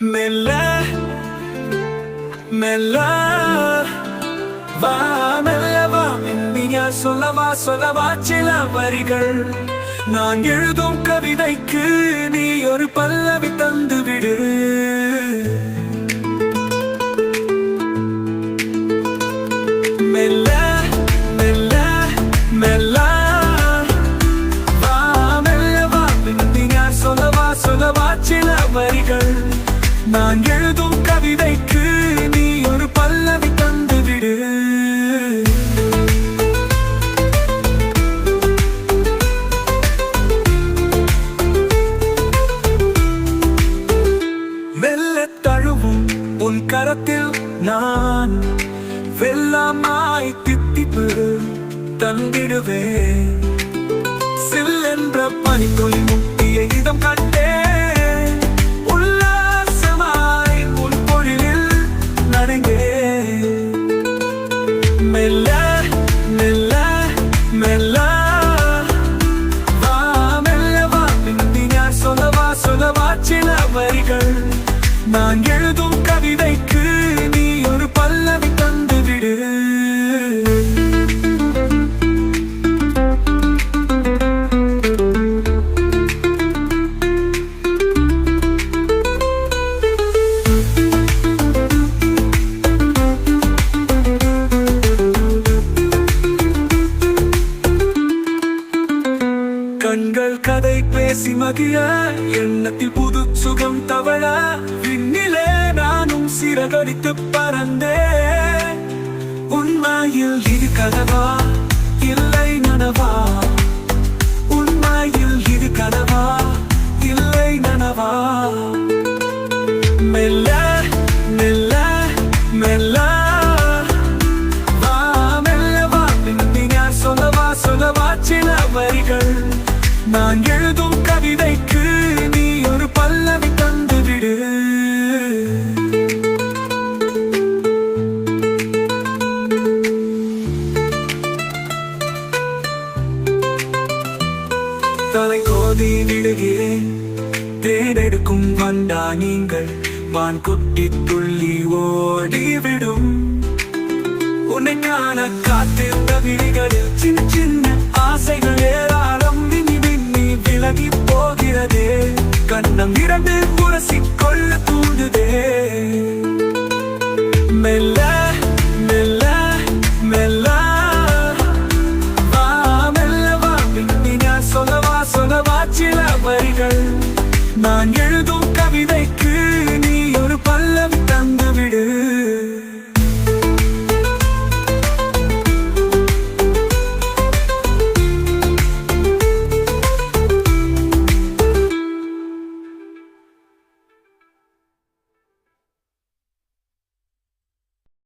மெல்ல மெல்ல வா மெல்ல வா மின்னியா சொல்லவா சொல்லவா சில வரிகள் நான் எழுதும் கவிதைக்கு நீ ஒரு பல்லவி தந்து விடு நான் எழுதும் கவிதைக்கு நீ ஒரு பல்லவி தந்து விடு. மெல்ல தழுவும் உன் கரத்தில் நான் வெல்லாமாய் தித்திப்பு தந்திடுவேன். சில்லென்ற பனித்துளி வாச்சின வரிகள் நான் எழுத கண்கள் கதை பேசி மகிழ எண்ணத்தில் புது சுகம் தவழ விண்ணிலே நானும் சிறகடித்து பறந்தே உண்மையில் இது கதவா இல்லை நனவா? உண்மையில் இது கதவா இல்லை நனவா? நான் எழுதும் கவிதைக்கு நீ ஒரு பல்லவி தந்து விடு. தலை கோதி விடுகிறேன். தேடெடுக்கும் வந்தா நீங்கள் வான் குட்டி துள்ளி ஓடிவிடும் உன்னை காண காத்திருந்த விழிகளில் சின்ன சின்ன ஆசைகள் ஏராளம் விலகி போகிறதே. கண்ணம் இரண்டு உரசிக்கொள்ள தூண்டுதே. மெல்ல